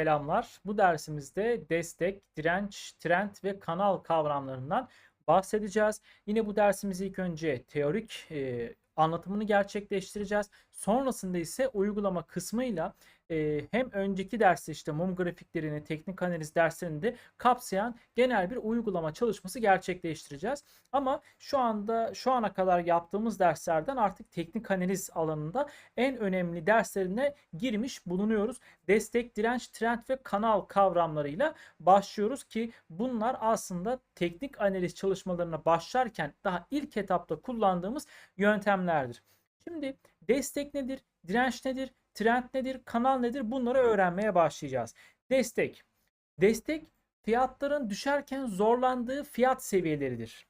Selamlar. Bu dersimizde destek, direnç, trend ve kanal kavramlarından bahsedeceğiz. Yine bu dersimizi ilk önce teorik e, anlatımını gerçekleştireceğiz. Sonrasında ise uygulama kısmıyla e, hem önceki derste işte mum grafiklerini, teknik analiz derslerini de kapsayan genel bir uygulama çalışması gerçekleştireceğiz. Ama şu anda şu ana kadar yaptığımız derslerden artık teknik analiz alanında en önemli derslerine girmiş bulunuyoruz. Destek, direnç, trend ve kanal kavramlarıyla başlıyoruz ki bunlar aslında teknik analiz çalışmalarına başlarken daha ilk etapta kullandığımız yöntemlerdir. Şimdi destek nedir? Direnç nedir? Trend nedir? Kanal nedir? Bunları öğrenmeye başlayacağız. Destek. Destek fiyatların düşerken zorlandığı fiyat seviyeleridir.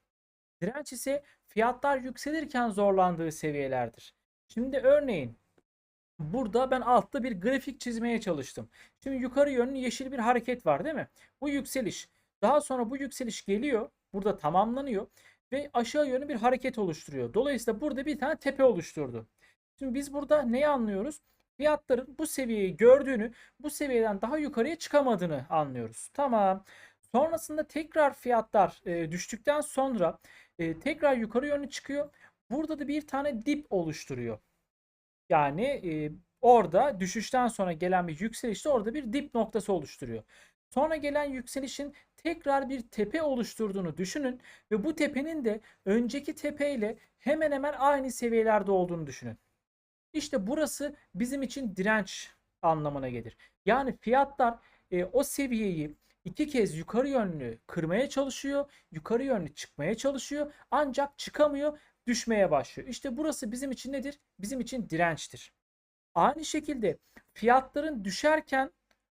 Direnç ise fiyatlar yükselirken zorlandığı seviyelerdir. Şimdi örneğin burada ben altta bir grafik çizmeye çalıştım. Şimdi yukarı yönlü yeşil bir hareket var değil mi? Bu yükseliş. Daha sonra bu yükseliş geliyor. Burada tamamlanıyor ve aşağı yönlü bir hareket oluşturuyor. Dolayısıyla burada bir tane tepe oluşturdu. Şimdi biz burada neyi anlıyoruz? Fiyatların bu seviyeyi gördüğünü, bu seviyeden daha yukarıya çıkamadığını anlıyoruz. Tamam. Sonrasında tekrar fiyatlar e, düştükten sonra e, tekrar yukarı yönlü çıkıyor. Burada da bir tane dip oluşturuyor. Yani e, orada düşüşten sonra gelen bir yükselişte orada bir dip noktası oluşturuyor. Sonra gelen yükselişin tekrar bir tepe oluşturduğunu düşünün ve bu tepenin de önceki tepeyle hemen hemen aynı seviyelerde olduğunu düşünün. İşte burası bizim için direnç anlamına gelir. Yani fiyatlar e, o seviyeyi iki kez yukarı yönlü kırmaya çalışıyor, yukarı yönlü çıkmaya çalışıyor ancak çıkamıyor, düşmeye başlıyor. İşte burası bizim için nedir? Bizim için dirençtir. Aynı şekilde fiyatların düşerken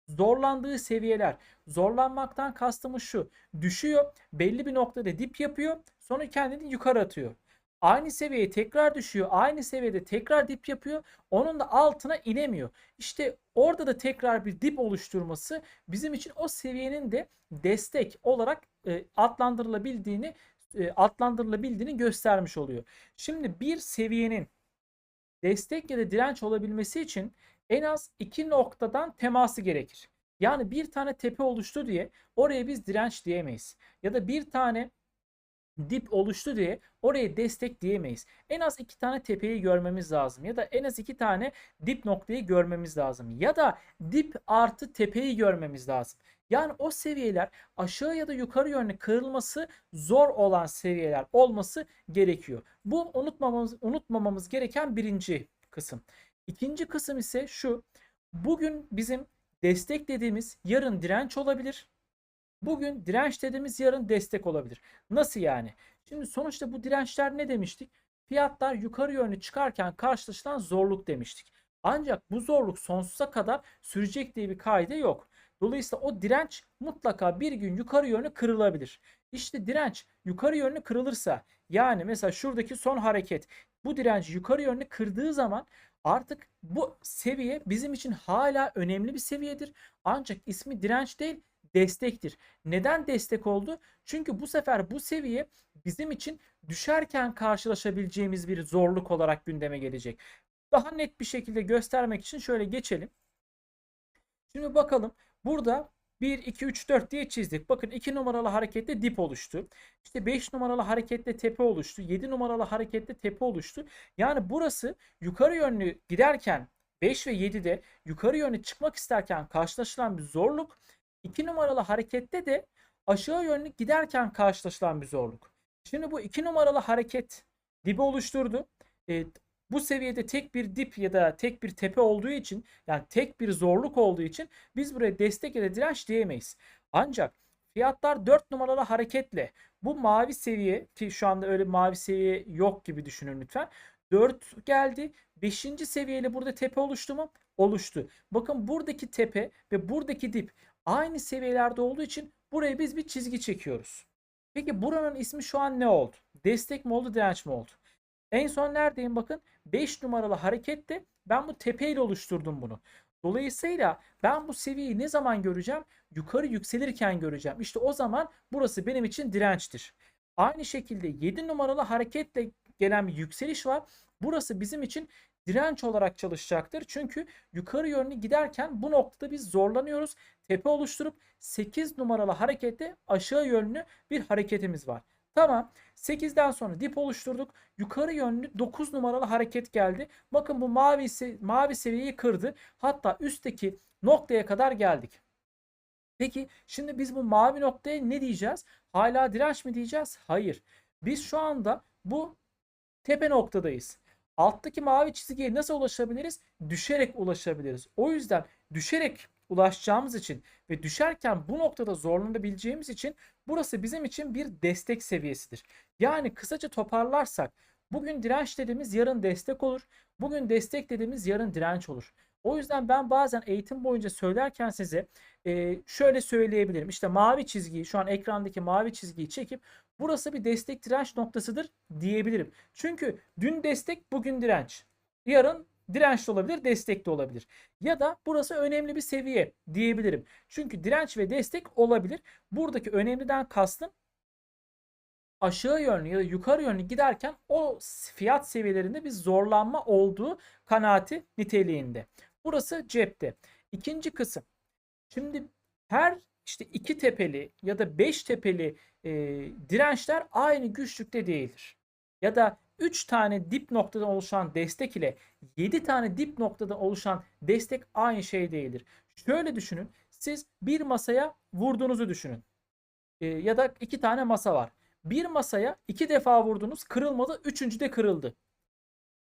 zorlandığı seviyeler. Zorlanmaktan kastımız şu. Düşüyor, belli bir noktada dip yapıyor, sonra kendini yukarı atıyor. Aynı seviyeye tekrar düşüyor. Aynı seviyede tekrar dip yapıyor. Onun da altına inemiyor. İşte orada da tekrar bir dip oluşturması bizim için o seviyenin de destek olarak e, adlandırılabildiğini e, adlandırılabildiğini göstermiş oluyor. Şimdi bir seviyenin destek ya da direnç olabilmesi için en az iki noktadan teması gerekir. Yani bir tane tepe oluştu diye oraya biz direnç diyemeyiz. Ya da bir tane dip oluştu diye oraya destek diyemeyiz. En az iki tane tepeyi görmemiz lazım. Ya da en az iki tane dip noktayı görmemiz lazım. Ya da dip artı tepeyi görmemiz lazım. Yani o seviyeler aşağı ya da yukarı yönlü kırılması zor olan seviyeler olması gerekiyor. Bu unutmamamız, unutmamamız gereken birinci kısım. İkinci kısım ise şu. Bugün bizim destek dediğimiz yarın direnç olabilir. Bugün direnç dediğimiz yarın destek olabilir. Nasıl yani? Şimdi sonuçta bu dirençler ne demiştik? Fiyatlar yukarı yönlü çıkarken karşılaşılan zorluk demiştik. Ancak bu zorluk sonsuza kadar sürecek diye bir kaide yok. Dolayısıyla o direnç mutlaka bir gün yukarı yönlü kırılabilir. İşte direnç yukarı yönlü kırılırsa yani mesela şuradaki son hareket bu direnci yukarı yönlü kırdığı zaman artık bu seviye bizim için hala önemli bir seviyedir. Ancak ismi direnç değil destektir. Neden destek oldu? Çünkü bu sefer bu seviye bizim için düşerken karşılaşabileceğimiz bir zorluk olarak gündeme gelecek. Daha net bir şekilde göstermek için şöyle geçelim. Şimdi bakalım burada 1, 2, 3, 4 diye çizdik. Bakın 2 numaralı harekette dip oluştu. İşte 5 numaralı harekette tepe oluştu. 7 numaralı harekette tepe oluştu. Yani burası yukarı yönlü giderken 5 ve 7'de yukarı yönlü çıkmak isterken karşılaşılan bir zorluk. 2 numaralı harekette de aşağı yönlü giderken karşılaşılan bir zorluk. Şimdi bu 2 numaralı hareket dibi oluşturdu. E, bu seviyede tek bir dip ya da tek bir tepe olduğu için yani tek bir zorluk olduğu için biz buraya destek ya da direnç diyemeyiz. Ancak fiyatlar 4 numaralı hareketle bu mavi seviye ki şu anda öyle mavi seviye yok gibi düşünün lütfen. 4 geldi. 5. seviyeyle burada tepe oluştu mu? Oluştu. Bakın buradaki tepe ve buradaki dip aynı seviyelerde olduğu için buraya biz bir çizgi çekiyoruz. Peki buranın ismi şu an ne oldu? Destek mi oldu, direnç mi oldu? En son neredeyim bakın 5 numaralı harekette ben bu tepeyle oluşturdum bunu. Dolayısıyla ben bu seviyeyi ne zaman göreceğim? Yukarı yükselirken göreceğim. İşte o zaman burası benim için dirençtir. Aynı şekilde 7 numaralı hareketle gelen bir yükseliş var. Burası bizim için direnç olarak çalışacaktır. Çünkü yukarı yönlü giderken bu noktada biz zorlanıyoruz. Tepe oluşturup 8 numaralı harekette aşağı yönlü bir hareketimiz var. Tamam. 8'den sonra dip oluşturduk. Yukarı yönlü 9 numaralı hareket geldi. Bakın bu mavi mavi seviyeyi kırdı. Hatta üstteki noktaya kadar geldik. Peki şimdi biz bu mavi noktaya ne diyeceğiz? Hala direnç mi diyeceğiz? Hayır. Biz şu anda bu tepe noktadayız. Alttaki mavi çizgiye nasıl ulaşabiliriz? Düşerek ulaşabiliriz. O yüzden düşerek ulaşacağımız için ve düşerken bu noktada zorlanabileceğimiz için burası bizim için bir destek seviyesidir. Yani kısaca toparlarsak bugün direnç dediğimiz yarın destek olur. Bugün destek dediğimiz yarın direnç olur. O yüzden ben bazen eğitim boyunca söylerken size e, şöyle söyleyebilirim. İşte mavi çizgiyi şu an ekrandaki mavi çizgiyi çekip burası bir destek direnç noktasıdır diyebilirim. Çünkü dün destek bugün direnç. Yarın direnç de olabilir, destek de olabilir. Ya da burası önemli bir seviye diyebilirim. Çünkü direnç ve destek olabilir. Buradaki önemliden kastım aşağı yönlü ya da yukarı yönlü giderken o fiyat seviyelerinde bir zorlanma olduğu kanaati niteliğinde. Burası cepte. İkinci kısım. Şimdi her işte iki tepeli ya da beş tepeli e, dirençler aynı güçlükte değildir. Ya da 3 tane dip noktadan oluşan destek ile 7 tane dip noktadan oluşan destek aynı şey değildir. Şöyle düşünün. Siz bir masaya vurduğunuzu düşünün. E, ya da iki tane masa var. Bir masaya iki defa vurdunuz kırılmadı. Üçüncü de kırıldı.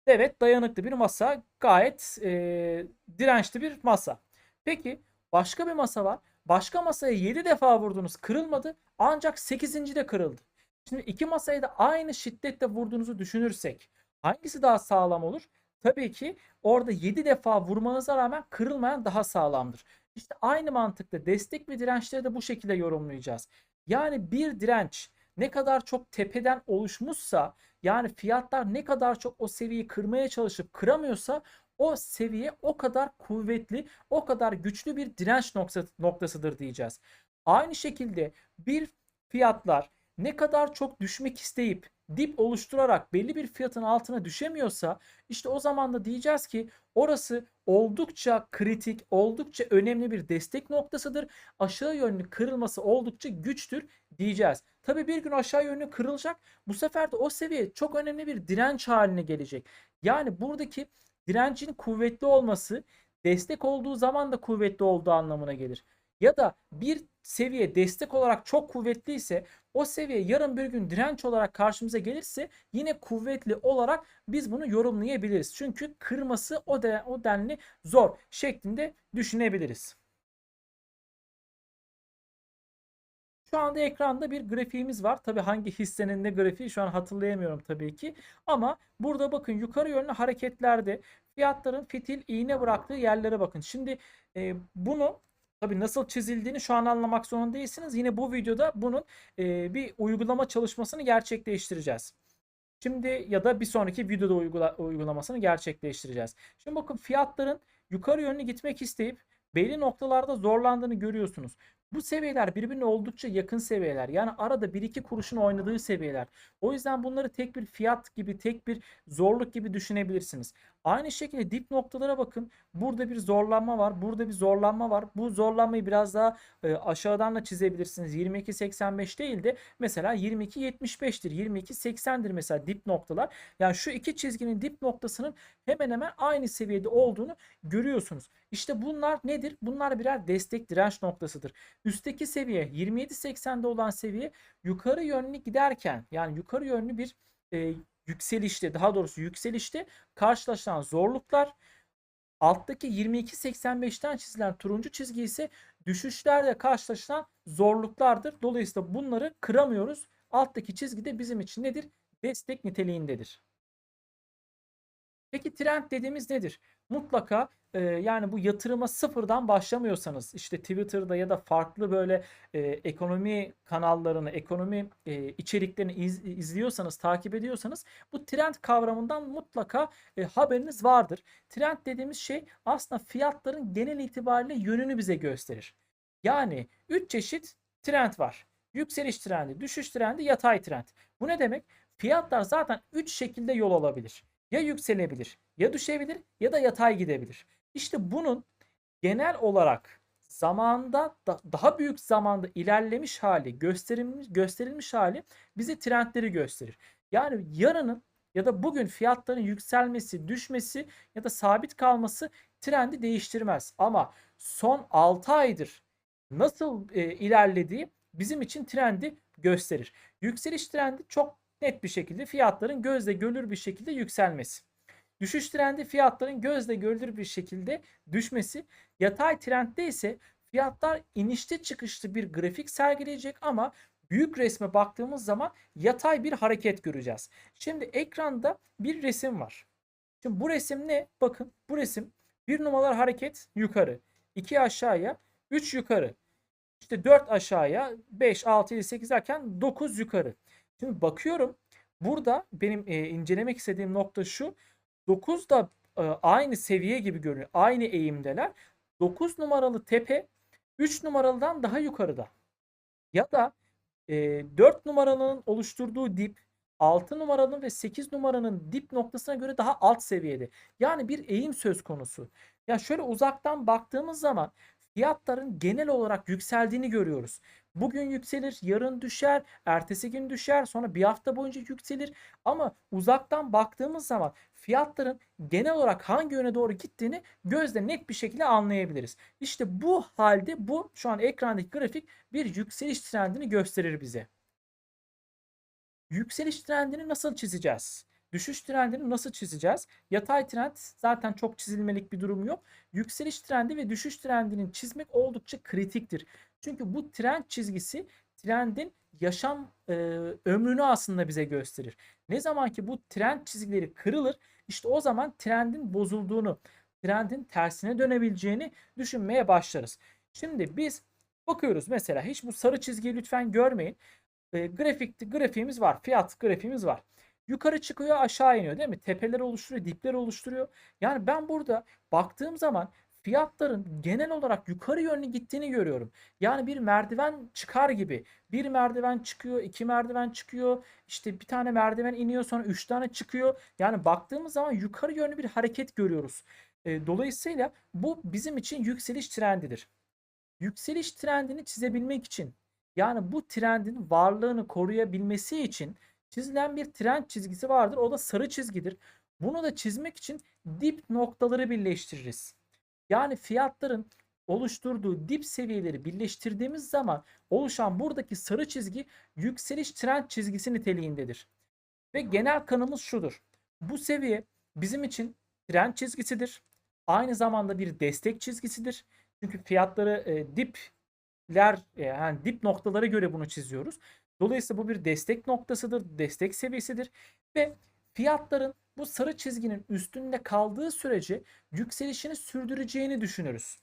Evet dayanıklı bir masa. Gayet e, dirençli bir masa. Peki başka bir masa var. Başka masaya 7 defa vurdunuz kırılmadı. Ancak 8. de kırıldı. Şimdi iki masayı da aynı şiddette vurduğunuzu düşünürsek hangisi daha sağlam olur? Tabii ki orada 7 defa vurmanıza rağmen kırılmayan daha sağlamdır. İşte aynı mantıkla destek ve dirençleri de bu şekilde yorumlayacağız. Yani bir direnç ne kadar çok tepeden oluşmuşsa yani fiyatlar ne kadar çok o seviyeyi kırmaya çalışıp kıramıyorsa o seviye o kadar kuvvetli, o kadar güçlü bir direnç noktasıdır diyeceğiz. Aynı şekilde bir fiyatlar ne kadar çok düşmek isteyip dip oluşturarak belli bir fiyatın altına düşemiyorsa işte o zaman da diyeceğiz ki orası oldukça kritik, oldukça önemli bir destek noktasıdır. Aşağı yönlü kırılması oldukça güçtür diyeceğiz. Tabi bir gün aşağı yönlü kırılacak. Bu sefer de o seviye çok önemli bir direnç haline gelecek. Yani buradaki direncin kuvvetli olması destek olduğu zaman da kuvvetli olduğu anlamına gelir. Ya da bir seviye destek olarak çok kuvvetliyse o seviye yarın bir gün direnç olarak karşımıza gelirse yine kuvvetli olarak biz bunu yorumlayabiliriz. Çünkü kırması o, de, o denli zor şeklinde düşünebiliriz. Şu anda ekranda bir grafiğimiz var. Tabi hangi hissenin ne grafiği şu an hatırlayamıyorum tabii ki. Ama burada bakın yukarı yönlü hareketlerde fiyatların fitil iğne bıraktığı yerlere bakın. Şimdi e, bunu Tabi nasıl çizildiğini şu an anlamak zorunda değilsiniz. Yine bu videoda bunun e, bir uygulama çalışmasını gerçekleştireceğiz. Şimdi ya da bir sonraki videoda uygula, uygulamasını gerçekleştireceğiz. Şimdi bakın fiyatların yukarı yönlü gitmek isteyip belli noktalarda zorlandığını görüyorsunuz. Bu seviyeler birbirine oldukça yakın seviyeler. Yani arada 1-2 kuruşun oynadığı seviyeler. O yüzden bunları tek bir fiyat gibi, tek bir zorluk gibi düşünebilirsiniz. Aynı şekilde dip noktalara bakın. Burada bir zorlanma var. Burada bir zorlanma var. Bu zorlanmayı biraz daha e, aşağıdan da çizebilirsiniz. 22.85 değil de mesela 22.75'tir. 22.80'dir mesela dip noktalar. Yani şu iki çizginin dip noktasının hemen hemen aynı seviyede olduğunu görüyorsunuz. İşte bunlar nedir? Bunlar birer destek direnç noktasıdır. Üstteki seviye 27.80'de olan seviye yukarı yönlü giderken yani yukarı yönlü bir e, yükselişte daha doğrusu yükselişte karşılaşılan zorluklar alttaki 22.85'ten çizilen turuncu çizgi ise düşüşlerde karşılaşılan zorluklardır. Dolayısıyla bunları kıramıyoruz. Alttaki çizgi de bizim için nedir? Destek niteliğindedir. Peki trend dediğimiz nedir? Mutlaka e, yani bu yatırıma sıfırdan başlamıyorsanız işte Twitter'da ya da farklı böyle e, ekonomi kanallarını, ekonomi e, içeriklerini iz, izliyorsanız, takip ediyorsanız bu trend kavramından mutlaka e, haberiniz vardır. Trend dediğimiz şey aslında fiyatların genel itibariyle yönünü bize gösterir. Yani 3 çeşit trend var. Yükseliş trendi, düşüş trendi, yatay trend. Bu ne demek? Fiyatlar zaten 3 şekilde yol alabilir. Ya yükselebilir, ya düşebilir ya da yatay gidebilir. İşte bunun genel olarak zamanda da, daha büyük zamanda ilerlemiş hali, gösterilmiş gösterilmiş hali bize trendleri gösterir. Yani yarının ya da bugün fiyatların yükselmesi, düşmesi ya da sabit kalması trendi değiştirmez. Ama son 6 aydır nasıl e, ilerlediği bizim için trendi gösterir. Yükseliş trendi çok net bir şekilde fiyatların gözle görülür bir şekilde yükselmesi. Düşüş trendi fiyatların gözle görülür bir şekilde düşmesi. Yatay trendde ise fiyatlar inişte çıkışlı bir grafik sergileyecek ama büyük resme baktığımız zaman yatay bir hareket göreceğiz. Şimdi ekranda bir resim var. Şimdi bu resim ne? Bakın bu resim bir numaralı hareket yukarı, 2 aşağıya, 3 yukarı. İşte 4 aşağıya, 5, 6, 7, 8 derken 9 yukarı. Şimdi bakıyorum burada benim e, incelemek istediğim nokta şu. 9 da e, aynı seviye gibi görünüyor. Aynı eğimdeler. 9 numaralı tepe 3 numaralıdan daha yukarıda. Ya da e, 4 numaranın oluşturduğu dip 6 numaranın ve 8 numaranın dip noktasına göre daha alt seviyede. Yani bir eğim söz konusu. Ya şöyle uzaktan baktığımız zaman fiyatların genel olarak yükseldiğini görüyoruz. Bugün yükselir, yarın düşer, ertesi gün düşer, sonra bir hafta boyunca yükselir. Ama uzaktan baktığımız zaman fiyatların genel olarak hangi yöne doğru gittiğini gözle net bir şekilde anlayabiliriz. İşte bu halde bu şu an ekrandaki grafik bir yükseliş trendini gösterir bize. Yükseliş trendini nasıl çizeceğiz? Düşüş trendini nasıl çizeceğiz? Yatay trend zaten çok çizilmelik bir durum yok. Yükseliş trendi ve düşüş trendinin çizmek oldukça kritiktir. Çünkü bu trend çizgisi trendin yaşam e, ömrünü aslında bize gösterir. Ne zaman ki bu trend çizgileri kırılır işte o zaman trendin bozulduğunu, trendin tersine dönebileceğini düşünmeye başlarız. Şimdi biz bakıyoruz mesela hiç bu sarı çizgiyi lütfen görmeyin. E, grafikte grafiğimiz var. Fiyat grafiğimiz var. Yukarı çıkıyor aşağı iniyor değil mi? Tepeler oluşturuyor, dipler oluşturuyor. Yani ben burada baktığım zaman fiyatların genel olarak yukarı yönlü gittiğini görüyorum. Yani bir merdiven çıkar gibi. Bir merdiven çıkıyor, iki merdiven çıkıyor. İşte bir tane merdiven iniyor sonra üç tane çıkıyor. Yani baktığımız zaman yukarı yönlü bir hareket görüyoruz. E, dolayısıyla bu bizim için yükseliş trendidir. Yükseliş trendini çizebilmek için yani bu trendin varlığını koruyabilmesi için çizilen bir trend çizgisi vardır. O da sarı çizgidir. Bunu da çizmek için dip noktaları birleştiririz. Yani fiyatların oluşturduğu dip seviyeleri birleştirdiğimiz zaman oluşan buradaki sarı çizgi yükseliş trend çizgisi niteliğindedir. Ve genel kanımız şudur. Bu seviye bizim için trend çizgisidir. Aynı zamanda bir destek çizgisidir. Çünkü fiyatları e, dipler e, yani dip noktalara göre bunu çiziyoruz. Dolayısıyla bu bir destek noktasıdır, destek seviyesidir ve fiyatların bu sarı çizginin üstünde kaldığı sürece yükselişini sürdüreceğini düşünürüz.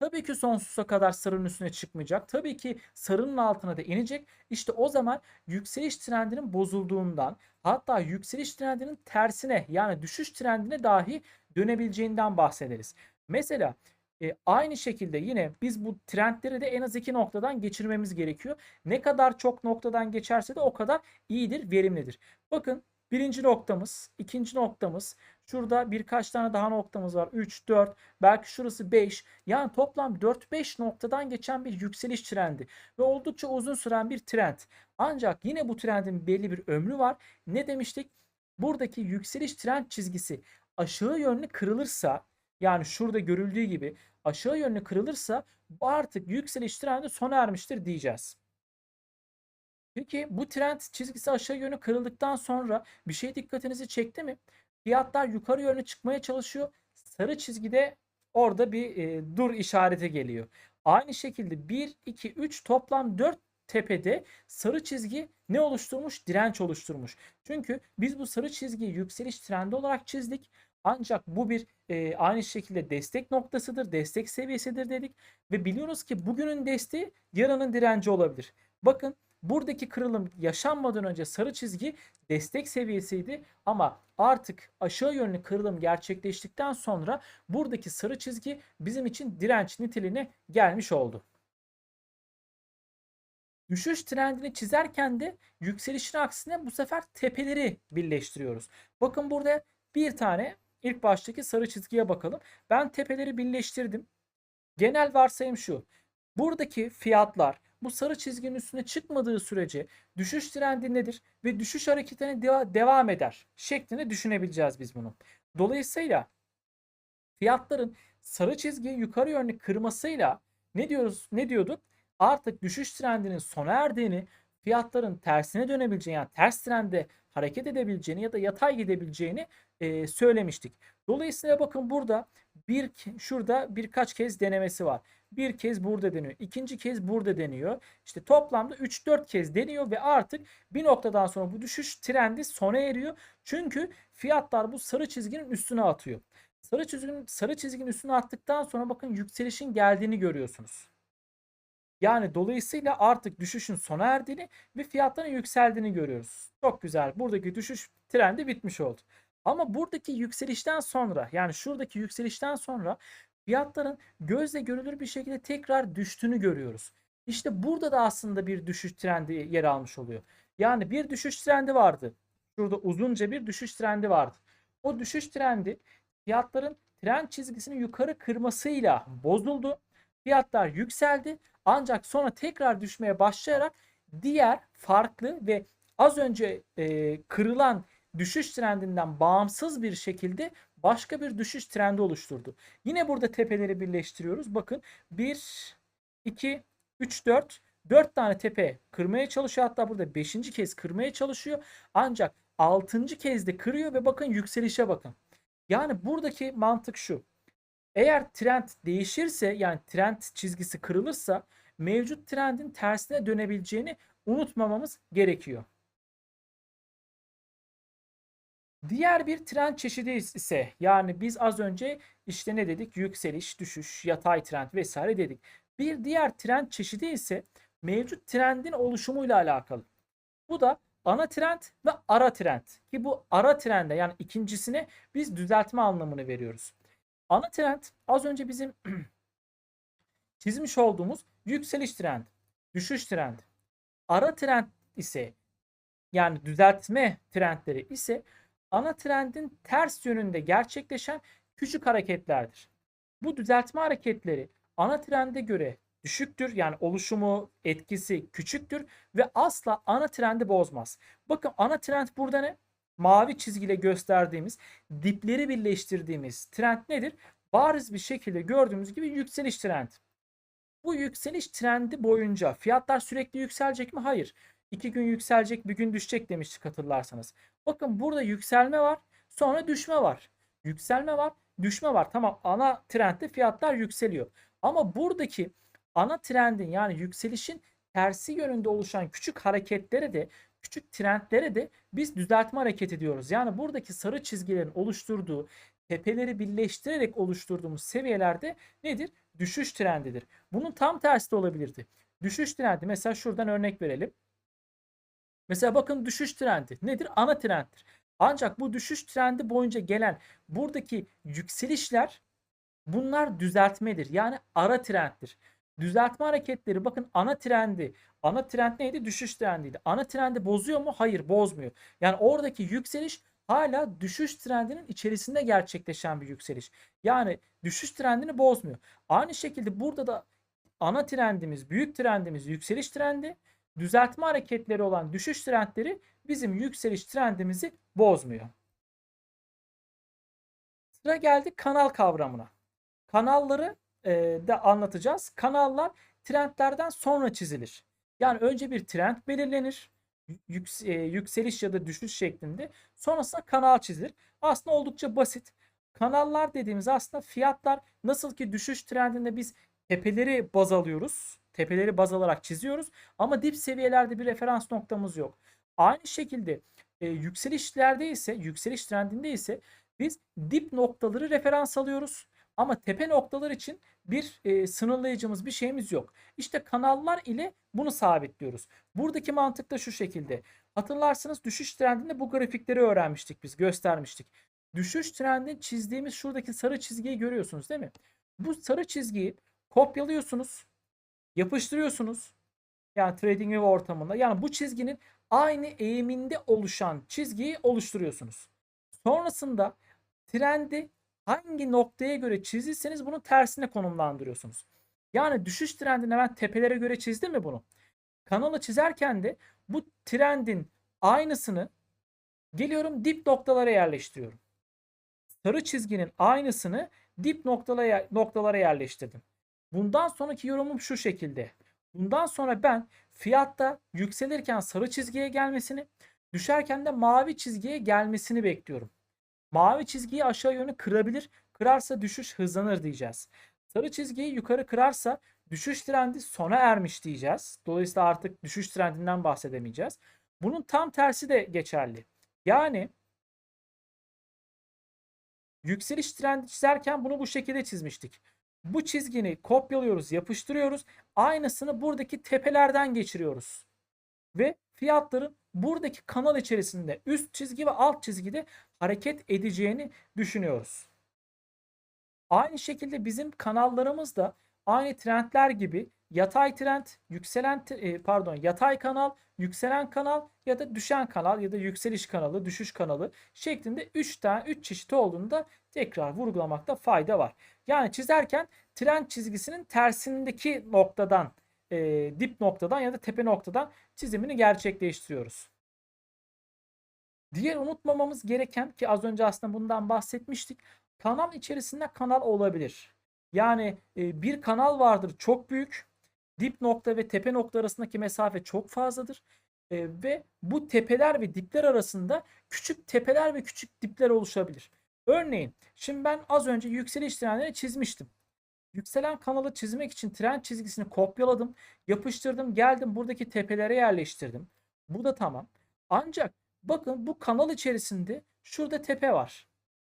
Tabii ki sonsuza kadar sarının üstüne çıkmayacak. Tabii ki sarının altına da inecek. İşte o zaman yükseliş trendinin bozulduğundan hatta yükseliş trendinin tersine yani düşüş trendine dahi dönebileceğinden bahsederiz. Mesela e, aynı şekilde yine biz bu trendleri de en az iki noktadan geçirmemiz gerekiyor. Ne kadar çok noktadan geçerse de o kadar iyidir, verimlidir. Bakın birinci noktamız, ikinci noktamız, şurada birkaç tane daha noktamız var. 3, 4, belki şurası 5. Yani toplam 4-5 noktadan geçen bir yükseliş trendi ve oldukça uzun süren bir trend. Ancak yine bu trendin belli bir ömrü var. Ne demiştik? Buradaki yükseliş trend çizgisi aşağı yönlü kırılırsa yani şurada görüldüğü gibi aşağı yönlü kırılırsa bu artık yükseliş trendi sona ermiştir diyeceğiz. Peki bu trend çizgisi aşağı yönlü kırıldıktan sonra bir şey dikkatinizi çekti mi? Fiyatlar yukarı yönlü çıkmaya çalışıyor. Sarı çizgide orada bir e, dur işareti geliyor. Aynı şekilde 1, 2, 3 toplam 4 tepede sarı çizgi ne oluşturmuş? Direnç oluşturmuş. Çünkü biz bu sarı çizgiyi yükseliş trendi olarak çizdik. Ancak bu bir e, aynı şekilde destek noktasıdır, destek seviyesidir dedik. Ve biliyoruz ki bugünün desteği yarının direnci olabilir. Bakın buradaki kırılım yaşanmadan önce sarı çizgi destek seviyesiydi ama artık aşağı yönlü kırılım gerçekleştikten sonra buradaki sarı çizgi bizim için direnç niteliğine gelmiş oldu. Düşüş trendini çizerken de yükselişin aksine bu sefer tepeleri birleştiriyoruz. Bakın burada bir tane ilk baştaki sarı çizgiye bakalım. Ben tepeleri birleştirdim. Genel varsayım şu. Buradaki fiyatlar bu sarı çizginin üstüne çıkmadığı sürece düşüş trendi nedir ve düşüş hareketine deva- devam eder şeklinde düşünebileceğiz biz bunu. Dolayısıyla fiyatların sarı çizgiyi yukarı yönlü kırmasıyla ne diyoruz? Ne diyorduk? Artık düşüş trendinin sona erdiğini, fiyatların tersine dönebileceğini yani ters trende hareket edebileceğini ya da yatay gidebileceğini e, söylemiştik. Dolayısıyla bakın burada bir şurada birkaç kez denemesi var. Bir kez burada deniyor. ikinci kez burada deniyor. İşte toplamda 3-4 kez deniyor ve artık bir noktadan sonra bu düşüş trendi sona eriyor. Çünkü fiyatlar bu sarı çizginin üstüne atıyor. Sarı çizginin sarı çizginin üstüne attıktan sonra bakın yükselişin geldiğini görüyorsunuz. Yani dolayısıyla artık düşüşün sona erdiğini ve fiyatların yükseldiğini görüyoruz. Çok güzel. Buradaki düşüş trendi bitmiş oldu. Ama buradaki yükselişten sonra yani şuradaki yükselişten sonra fiyatların gözle görülür bir şekilde tekrar düştüğünü görüyoruz. İşte burada da aslında bir düşüş trendi yer almış oluyor. Yani bir düşüş trendi vardı. Şurada uzunca bir düşüş trendi vardı. O düşüş trendi fiyatların trend çizgisini yukarı kırmasıyla bozuldu. Fiyatlar yükseldi ancak sonra tekrar düşmeye başlayarak diğer farklı ve az önce e, kırılan düşüş trendinden bağımsız bir şekilde başka bir düşüş trendi oluşturdu. Yine burada tepeleri birleştiriyoruz. Bakın 1, 2, 3, 4. 4 tane tepe kırmaya çalışıyor. Hatta burada 5. kez kırmaya çalışıyor. Ancak 6. kez de kırıyor ve bakın yükselişe bakın. Yani buradaki mantık şu. Eğer trend değişirse yani trend çizgisi kırılırsa mevcut trendin tersine dönebileceğini unutmamamız gerekiyor. Diğer bir trend çeşidi ise yani biz az önce işte ne dedik? Yükseliş, düşüş, yatay trend vesaire dedik. Bir diğer trend çeşidi ise mevcut trendin oluşumuyla alakalı. Bu da ana trend ve ara trend. Ki bu ara trende yani ikincisine biz düzeltme anlamını veriyoruz. Ana trend az önce bizim çizmiş olduğumuz yükseliş trend, düşüş trend. Ara trend ise yani düzeltme trendleri ise ana trendin ters yönünde gerçekleşen küçük hareketlerdir. Bu düzeltme hareketleri ana trende göre düşüktür. Yani oluşumu, etkisi küçüktür ve asla ana trendi bozmaz. Bakın ana trend burada ne? Mavi çizgiyle gösterdiğimiz, dipleri birleştirdiğimiz trend nedir? Bariz bir şekilde gördüğümüz gibi yükseliş trend. Bu yükseliş trendi boyunca fiyatlar sürekli yükselecek mi? Hayır. İki gün yükselecek, bir gün düşecek demiştik hatırlarsanız. Bakın burada yükselme var, sonra düşme var. Yükselme var, düşme var. Tamam ana trendde fiyatlar yükseliyor. Ama buradaki ana trendin yani yükselişin tersi yönünde oluşan küçük hareketlere de küçük trendlere de biz düzeltme hareketi diyoruz. Yani buradaki sarı çizgilerin oluşturduğu tepeleri birleştirerek oluşturduğumuz seviyelerde nedir? Düşüş trendidir. Bunun tam tersi de olabilirdi. Düşüş trendi mesela şuradan örnek verelim. Mesela bakın düşüş trendi nedir? Ana trenddir. Ancak bu düşüş trendi boyunca gelen buradaki yükselişler bunlar düzeltmedir. Yani ara trenddir. Düzeltme hareketleri bakın ana trendi. Ana trend neydi? Düşüş trendiydi. Ana trendi bozuyor mu? Hayır bozmuyor. Yani oradaki yükseliş hala düşüş trendinin içerisinde gerçekleşen bir yükseliş. Yani düşüş trendini bozmuyor. Aynı şekilde burada da ana trendimiz, büyük trendimiz yükseliş trendi. Düzeltme hareketleri olan düşüş trendleri bizim yükseliş trendimizi bozmuyor. Sıra geldi kanal kavramına. Kanalları e, de anlatacağız. Kanallar trendlerden sonra çizilir. Yani önce bir trend belirlenir. E, yükseliş ya da düşüş şeklinde. Sonrasında kanal çizilir. Aslında oldukça basit. Kanallar dediğimiz aslında fiyatlar nasıl ki düşüş trendinde biz tepeleri baz alıyoruz. Tepeleri baz alarak çiziyoruz. Ama dip seviyelerde bir referans noktamız yok. Aynı şekilde e, yükselişlerde ise yükseliş trendinde ise biz dip noktaları referans alıyoruz. Ama tepe noktalar için bir e, sınırlayıcımız bir şeyimiz yok. İşte kanallar ile bunu sabitliyoruz. Buradaki mantık da şu şekilde. Hatırlarsınız düşüş trendinde bu grafikleri öğrenmiştik biz göstermiştik. Düşüş trendini çizdiğimiz şuradaki sarı çizgiyi görüyorsunuz değil mi? Bu sarı çizgiyi kopyalıyorsunuz. Yapıştırıyorsunuz. Yani trading ve ortamında. Yani bu çizginin aynı eğiminde oluşan çizgiyi oluşturuyorsunuz. Sonrasında trendi hangi noktaya göre çizdiyseniz bunun tersine konumlandırıyorsunuz. Yani düşüş trendini ben tepelere göre çizdim mi bunu? Kanalı çizerken de bu trendin aynısını geliyorum dip noktalara yerleştiriyorum. Sarı çizginin aynısını dip noktalara, noktalara yerleştirdim. Bundan sonraki yorumum şu şekilde. Bundan sonra ben fiyatta yükselirken sarı çizgiye gelmesini, düşerken de mavi çizgiye gelmesini bekliyorum. Mavi çizgiyi aşağı yönü kırabilir. Kırarsa düşüş hızlanır diyeceğiz. Sarı çizgiyi yukarı kırarsa düşüş trendi sona ermiş diyeceğiz. Dolayısıyla artık düşüş trendinden bahsedemeyeceğiz. Bunun tam tersi de geçerli. Yani yükseliş trendi çizerken bunu bu şekilde çizmiştik. Bu çizgini kopyalıyoruz, yapıştırıyoruz. Aynısını buradaki tepelerden geçiriyoruz. Ve fiyatların buradaki kanal içerisinde üst çizgi ve alt çizgide hareket edeceğini düşünüyoruz. Aynı şekilde bizim kanallarımız da aynı trendler gibi yatay trend, yükselen e, pardon yatay kanal, yükselen kanal ya da düşen kanal ya da yükseliş kanalı, düşüş kanalı şeklinde 3 tane 3 çeşit olduğunda tekrar vurgulamakta fayda var. Yani çizerken trend çizgisinin tersindeki noktadan, e, dip noktadan ya da tepe noktadan çizimini gerçekleştiriyoruz. Diğer unutmamamız gereken ki az önce aslında bundan bahsetmiştik. Kanal içerisinde kanal olabilir. Yani e, bir kanal vardır çok büyük. Dip nokta ve tepe nokta arasındaki mesafe çok fazladır. E, ve bu tepeler ve dipler arasında küçük tepeler ve küçük dipler oluşabilir. Örneğin şimdi ben az önce yükseliş trendini çizmiştim. Yükselen kanalı çizmek için trend çizgisini kopyaladım, yapıştırdım, geldim buradaki tepelere yerleştirdim. Bu da tamam. Ancak bakın bu kanal içerisinde şurada tepe var.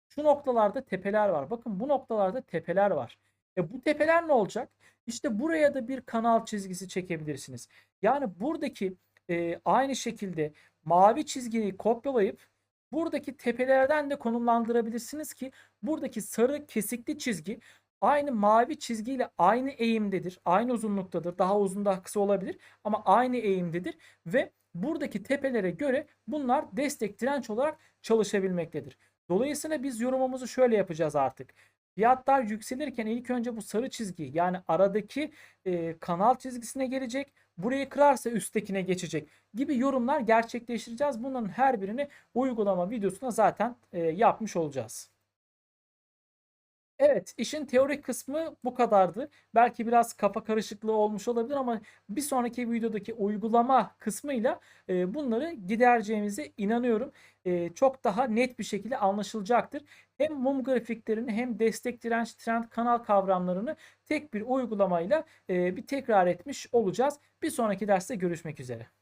Şu noktalarda tepeler var. Bakın bu noktalarda tepeler var. E bu tepeler ne olacak? İşte buraya da bir kanal çizgisi çekebilirsiniz. Yani buradaki e, aynı şekilde mavi çizgiyi kopyalayıp buradaki tepelerden de konumlandırabilirsiniz ki buradaki sarı kesikli çizgi aynı mavi çizgiyle aynı eğimdedir. Aynı uzunluktadır. Daha uzun daha kısa olabilir ama aynı eğimdedir ve buradaki tepelere göre bunlar destek direnç olarak çalışabilmektedir. Dolayısıyla biz yorumumuzu şöyle yapacağız artık. Fiyatlar yükselirken ilk önce bu sarı çizgi yani aradaki e, kanal çizgisine gelecek. Burayı kırarsa üsttekine geçecek gibi yorumlar gerçekleştireceğiz. Bunların her birini uygulama videosuna zaten e, yapmış olacağız. Evet, işin teorik kısmı bu kadardı. Belki biraz kafa karışıklığı olmuş olabilir ama bir sonraki videodaki uygulama kısmıyla e, bunları gidereceğimize inanıyorum. E, çok daha net bir şekilde anlaşılacaktır. Hem mum grafiklerini hem destek direnç trend kanal kavramlarını tek bir uygulamayla e, bir tekrar etmiş olacağız. Bir sonraki derste görüşmek üzere.